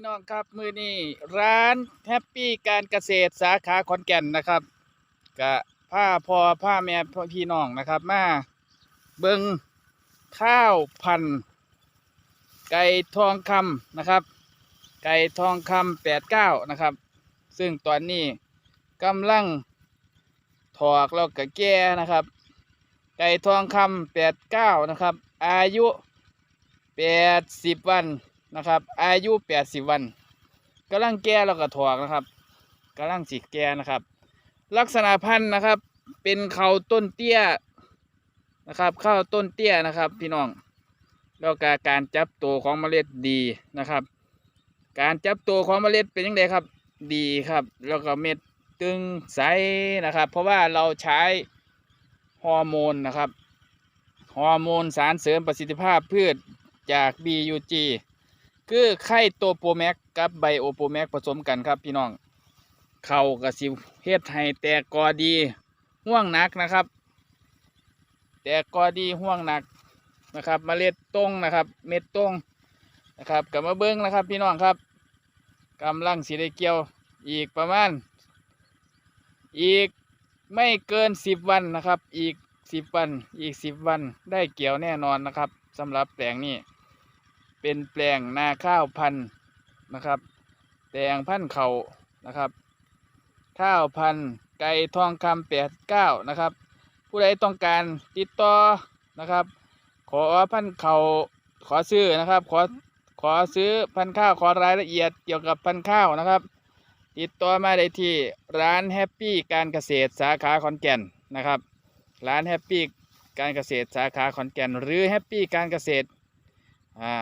ี่น้องครับมือนี้ร้านแฮปปี้การเกษตรสาขาขอนแก่นนะครับกะผ้าพอผ้าแม่พี่น้องนะครับมาเบิงข้าวพันไก่ทองคำนะครับ ไก่ทองคำแปดเก้านะครับ ซึ่งตอนนี้กำลังถอกแล้วก็แก่นะครับ ไก่ทองคำแปดเก้านะครับ อายุแปดสิบวัน นะครับ อายุแปดสิบวันกำลังแก่แล้วก็ถอกนะครับกำลังสิแก่นะครับ ลักษณะพันธุ์นะครับ เป็นเขาต้นเตี้ยนะครับข้าวต้นเตี้ยนะครับ พี่น้องแล้วก็การจับตัวของเมล็ดดีนะครับ การจับตัวของเมล็ดเป็นยังไงครับ ดีครับ แล้วก็เม็ดตึงใสนะครับ เพราะว่าเราใช้ฮอร์โมนนะครับฮอร์โมนสารเสริมประสิทธิภาพพืชจาก BUG คือไข่โตโปรแม็กกับไบโอโปรแม็กผสมกันครับพี่น้องเข้ากับสิเฮ็ดให้แตกกอดีห่วงหนักนะครับ แตกกอดีห่วงหนักนะครับเมล็ดตรงนะครับ เม็ดตรงนะครับกับมาเบิ้งนะครับ พี่น้องครับกำลังสีได้เกี่ยวอีกประมาณ อีกไม่เกินสิบวันนะครับ อีกสิบวัน อีกสิบวันได้เกี่ยวแน่นอนนะครับสำหรับแปลงนี้ เป็นแปลงนาข้าวพันธุ์นะครับ แปลงพันธุ์เขานะครับ ข้าวพันธุ์ไก่ทองคำแปดเก้านะครับ ผู้ใดต้องการติดต่อนะครับ ขอพันธุ์เขาขอซื้อนะครับ ขอขอซื้อพันธุ์ข้าวขอรายละเอียดเกี่ยวกับพันธุ์ข้าวนะครับ ติดต่อมาได้ที่ร้านแฮปปี้การเกษตรสาขาขอนแก่นนะครับ ร้านแฮปปี้การเกษตรสาขาขอนแก่น หรือแฮปปี้การเกษตรอ่า